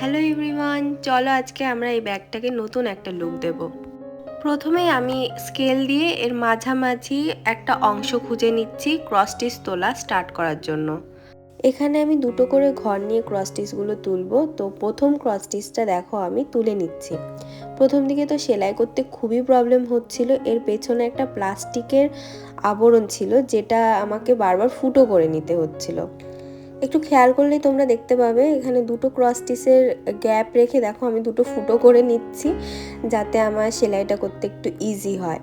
Hello everyone চলো আজকে আমরা এই ব্যাগটাকে নতুন একটা লুক দেব। প্রথমে আমি স্কেল দিয়ে এর মাঝামাঝি একটা অংশ খুঁজে নিচ্ছি ক্রস স্টিচ তোলা স্টার্ট করার জন্য। এখানে আমি দুটো করে ঘর নিয়ে ক্রস স্টিচগুলো তুলবো, তো প্রথম ক্রস স্টিচটা দেখো আমি তুলে নিচ্ছি। প্রথম দিকে তো সেলাই করতে খুবই প্রবলেম হচ্ছিল, এর পেছনে একটা প্লাস্টিকের আবরণ ছিল, যেটা আমাকে বারবার ফুটো করে নিতে হচ্ছিল। একটু খেয়াল করলেই তোমরা দেখতে পাবে, এখানে দুটো ক্রস স্টিচের গ্যাপ রেখে দেখো, আমি দুটো ফুটো করে নিচ্ছি যাতে আমার সেলাইটা করতে একটু ইজি হয়।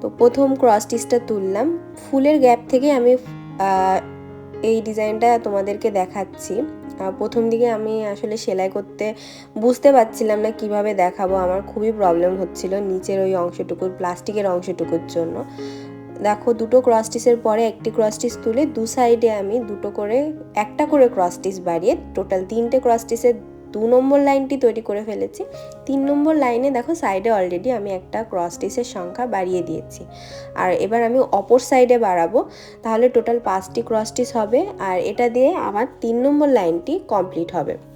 তো প্রথম ক্রস স্টিচটা তুললাম, ফুলের গ্যাপ থেকে আমি এই ডিজাইনটা তোমাদেরকে দেখাচ্ছি। প্রথম দিকে আমি আসলে সেলাই করতে বুঝতে পারছিলাম না কীভাবে দেখাবো, আমার খুবই প্রবলেম হচ্ছিল নিচের ওই অংশটুকুর প্লাস্টিকের অংশটুকুর জন্য। দেখো, দুটো ক্রস পরে একটি ক্রস তুলে দু সাইডে আমি দুটো করে, একটা করে ক্রস বাড়িয়ে টোটাল তিনটে ক্রস দু নম্বর লাইনটি তৈরি করে ফেলেছি। তিন নম্বর লাইনে দেখো সাইডে অলরেডি আমি একটা ক্রস সংখ্যা বাড়িয়ে দিয়েছি। আর এবার আমি অপর সাইডে বাড়াবো, তাহলে টোটাল পাঁচটি ক্রস হবে। আর এটা দিয়ে আমার তিন নম্বর লাইনটি কমপ্লিট হবে।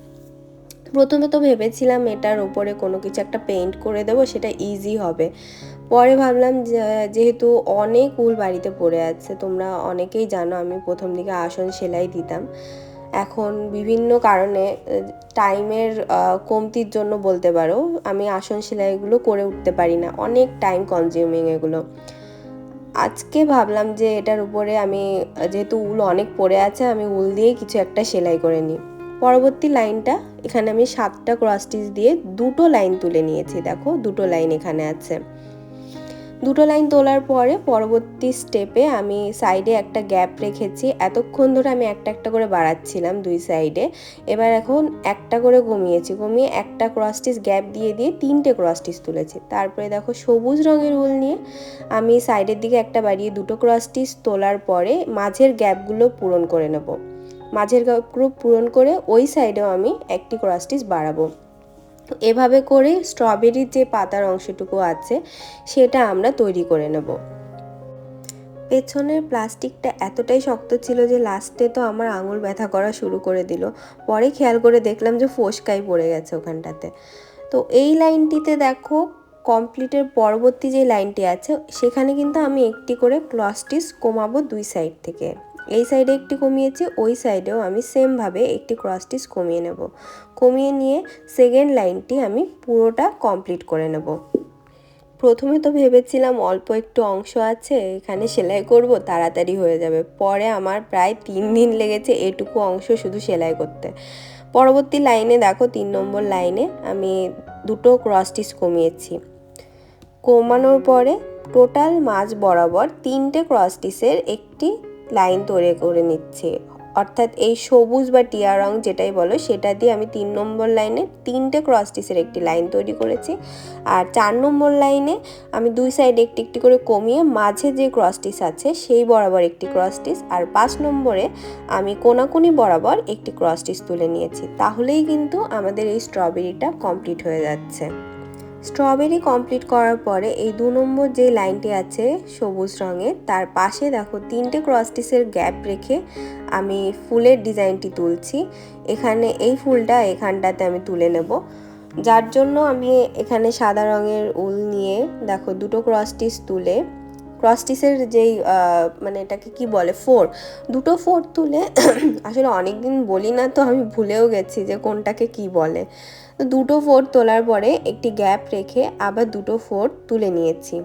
প্রথমে তো ভেবেছিলাম এটার ওপরে কোনো কিছু একটা পেইন্ট করে দেবো, সেটা ইজি হবে। পরে ভাবলাম যেহেতু অনেক উল বাড়িতে পড়ে আছে, তোমরা অনেকেই জানো আমি প্রথম দিকে আসন সেলাই দিতাম। এখন বিভিন্ন কারণে, টাইমের কমতির জন্য বলতে পারো, আমি আসন সেলাইগুলো করে উঠতে পারি না, অনেক টাইম কনজিউমিং এগুলো। আজকে ভাবলাম যে, এটার উপরে আমি, যেহেতু উল অনেক পড়ে আছে, আমি উল দিয়ে কিছু একটা সেলাই করে নিই। পরবর্তী লাইনটা, এখানে আমি সাতটা ক্রস স্টিচ দিয়ে দুটো লাইন তুলে নিয়েছি, দেখো, দুটো লাইন এখানে আছে। দুটো লাইন তোলার পরে পরবর্তী স্টেপে আমি সাইডে একটা গ্যাপ রেখেছি, এতক্ষণ ধরে আমি একটা একটা করে বাড়াচ্ছিলাম দুই সাইডে এবার এখন একটা করে কমিয়েছি কমিয়ে একটা ক্রস স্টিচ গ্যাপ দিয়ে দিয়ে তিনটে ক্রস স্টিচ তুলেছি। তারপরে দেখো সবুজ রঙের উল নিয়ে আমি সাইডের দিকে একটা বাড়িয়ে দুটো ক্রস স্টিচ তোলার পরে মাঝের গ্যাপগুলো পূরণ করে নেব। মাঝের গ্যাপগুলো পূরণ করে ওই সাইডেও আমি একটি ক্রস স্টিচ বাড়াবো এভাবে করে স্ট্রবেরির যে পাতার অংশটুকু আছে, সেটা আমরা তৈরি করে নেব। পেছনের প্লাস্টিকটা এতটাই শক্ত ছিল যে লাস্টে তো আমার আঙুল ব্যথা করা শুরু করে দিল। পরে খেয়াল করে দেখলাম যে ফোসকাই পড়ে গেছে ওখানটাতে। তো এই লাইনটিতে দেখো কমপ্লিটের পরবর্তী যে লাইনটি আছে, সেখানে কিন্তু আমি একটি করে ক্লস্টিস কমাবো দুই সাইড থেকে। এই সাইডে একটি কমিয়েছি, ওই সাইডেও আমি সেমভাবে একটি ক্রসটিস কমিয়ে নেব। কমিয়ে নিয়ে সেকেন্ড লাইনটি আমি পুরোটা কমপ্লিট করে নেব। প্রথমে তো ভেবেছিলাম অল্প একটু অংশ আছে, এখানে সেলাই করব, তাড়াতাড়ি হয়ে যাবে। পরে আমার প্রায় তিন দিন লেগেছে এটুকু অংশ শুধু সেলাই করতে। পরবর্তী লাইনে দেখো, তিন নম্বর লাইনে আমি দুটো ক্রস স্টিচ কমিয়েছি। কমানোর পরে টোটাল মাঝ বরাবর তিনটে ক্রস স্টিচের একটি লাইন তৈরি করে নিচ্ছি। অর্থাৎ এই সবুজ বা টিয়া রং যেটাই বলো, সেটা দিয়ে আমি তিন নম্বর লাইনে তিনটে ক্রস স্টিচের একটি লাইন তৈরি করেছি। আর চার নম্বর লাইনে আমি দুই সাইডে একটি একটি করে কমিয়ে মাঝে যে ক্রস স্টিচ আছে, সেই বরাবর একটি ক্রস স্টিচ আর পাঁচ নম্বরে আমি কোনাকুনি বরাবর একটি ক্রস স্টিচ তুলে নিয়েছি। তাহলেই কিন্তু আমাদের এই স্ট্রবেরিটা কমপ্লিট হয়ে যাচ্ছে। স্ট্রবেরি কমপ্লিট করার পরে এই দু নম্বর যে লাইনটি আছে সবুজ রঙের, তার পাশে দেখো তিনটে ক্রসটিসের গ্যাপ রেখে আমি ফুলের ডিজাইনটি তুলছি। এখানে এই ফুলটা এখানটাতে আমি তুলে নেব। যার জন্য আমি এখানে সাদা রঙের উল নিয়ে দেখো দুটো ক্রসটিস তুলে ক্রসটিসের যেই মানে এটাকে কি বলে, ফোর, দুটো ফোর তুলে আসলে অনেক দিন বলি না তো, আমি ভুলেও গেছি যে কোনটাকে কি বলে। তো দুটো ফোর তোলার পরে একটি গ্যাপ রেখে আবার দুটো ফোর তুলে নিয়েছি।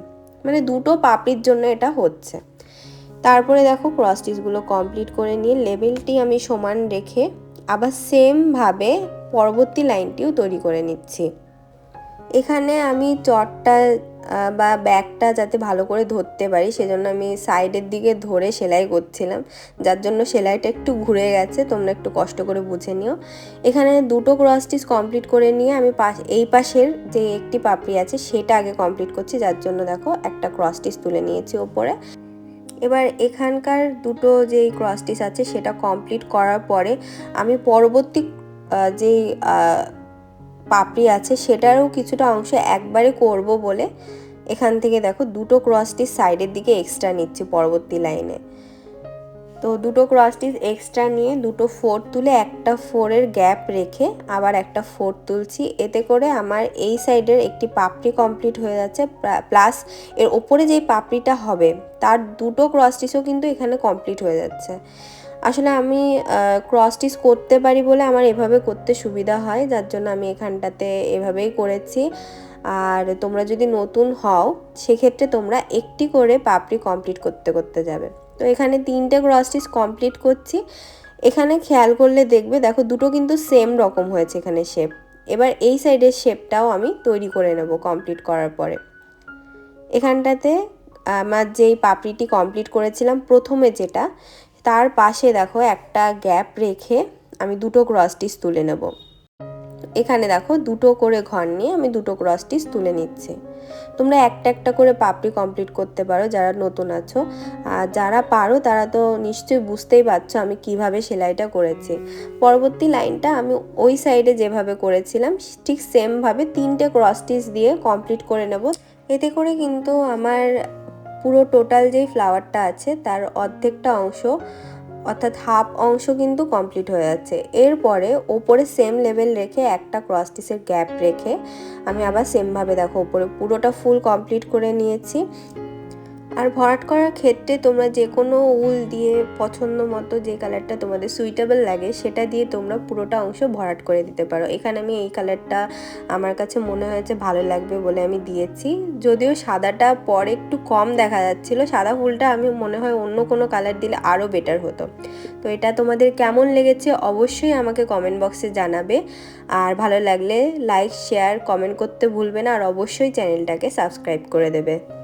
মানে দুটো পাপড়ির জন্য এটা হচ্ছে। তারপরে দেখো ক্রস স্টিচগুলো কমপ্লিট করে নিয়ে লেভেলটি আমি সমান রেখে আবার সেমভাবে পরবর্তী লাইনটিও তৈরি করে নিচ্ছি। এখানে আমি চটটা বা ব্যাগটা যাতে ভালো করে ধরতে পারি, সেজন্য আমি সাইডের দিকে ধরে সেলাই করছিলাম। যার জন্য সেলাইটা একটু ঘুরে গেছে, তোমরা একটু কষ্ট করে বুঝে নিও। এখানে দুটো ক্রস স্টিচ কমপ্লিট করে নিয়ে আমি পাশ, এই পাশের যে একটি পাপড়ি আছে, সেটা আগে কমপ্লিট করছি। যার জন্য দেখো একটা ক্রস স্টিচ তুলে নিয়েছি ওপরে। এবার এখানকার দুটো যেই ক্রস স্টিচ আছে, সেটা কমপ্লিট করার পরে আমি পরবর্তী যেই পাপড়ি আছে, সেটারও কিছুটা অংশ একবারে করব বলে এখান থেকে দেখো দুটো ক্রস স্টিচ সাইডের দিকে এক্সট্রা নিচ্ছি পরবর্তী লাইনে তো দুটো ক্রস স্টিচ এক্সট্রা নিয়ে দুটো ফোর তুলে একটা ফোরের গ্যাপ রেখে আবার একটা ফোর তুলছি। এতে করে আমার এই সাইডের একটি পাপড়ি কমপ্লিট হয়ে যাচ্ছে। প্লাস এর ওপরে যেই পাপড়িটা হবে, তার দুটো ক্রস স্টিচও কিন্তু এখানে কমপ্লিট হয়ে যাচ্ছে। আসলে আমি ক্রস স্টিচ করতে পারি বলে আমার এভাবে করতে সুবিধা হয়, যার জন্য আমি এখানটাতে এভাবেই করেছি। আর তোমরা যদি নতুন হও, সেক্ষেত্রে তোমরা একটি করে পাপড়ি কমপ্লিট করতে করতে যাবে। তো এখানে তিনটে ক্রস স্টিচ কমপ্লিট করছি। এখানে খেয়াল করলে দেখবে, দেখো দুটো কিন্তু সেম রকম হয়েছে এখানে শেপ এবার এই সাইডের শেপটাও আমি তৈরি করে নেব কমপ্লিট করার পরে। এখানটাতে আমার যেই পাপড়িটি কমপ্লিট করেছিলাম, প্রথমে যেটা তার পাশে দেখো একটা গ্যাপ রেখে আমি দুটো ক্রস স্টিচ তুলে নেব। এখানে দেখো দুটো করে ঘর নিয়ে আমি দুটো ক্রস স্টিচ তুলে নিচ্ছি। তোমরা একটা একটা করে পাপড়ি কমপ্লিট করতে পারো যারা নতুন আছো। আর যারা পারো তারা তো নিশ্চয়ই বুঝতেই পারছ আমি কীভাবে সেলাইটা করেছি। পরবর্তী লাইনটা আমি ওই সাইডে যেভাবে করেছিলাম, ঠিক সেমভাবে তিনটে ক্রস স্টিচ দিয়ে কমপ্লিট করে নেব। এতে করে কিন্তু আমার পুরো টোটাল যেই ফ্লাওয়ারটা আছে, তার অর্ধেকটা অংশ, অর্থাৎ হাফ অংশ কিন্তু কমপ্লিট হয়ে যাচ্ছে। এরপরে ওপরে সেম লেভেল রেখে একটা ক্রস স্টিচের গ্যাপ রেখে আমি আবার সেমভাবে দেখো, ওপরে পুরোটা ফুল কমপ্লিট করে নিয়েছি। আর ভরাট করার ক্ষেত্রে তোমরা যে কোনো উল দিয়ে পছন্দ মতো যে কালারটা তোমাদের সুইটেবল লাগে, সেটা দিয়ে তোমরা পুরোটা অংশ ভরাট করে দিতে পারো। এখানে আমি এই কালারটা আমার কাছে মনে হয়েছে ভালো লাগবে বলে আমি দিয়েছি। যদিও সাদাটা পরে একটু কম দেখা যাচ্ছিল, সাদা ফুলটা আমি মনে হয় অন্য কোনো কালার দিলে আরও বেটার হতো। তো এটা তোমাদের কেমন লেগেছে অবশ্যই আমাকে কমেন্ট বক্সে জানাবে। আর ভালো লাগলে লাইক শেয়ার কমেন্ট করতে ভুলবে না। আর অবশ্যই চ্যানেলটাকে সাবস্ক্রাইব করে দেবে।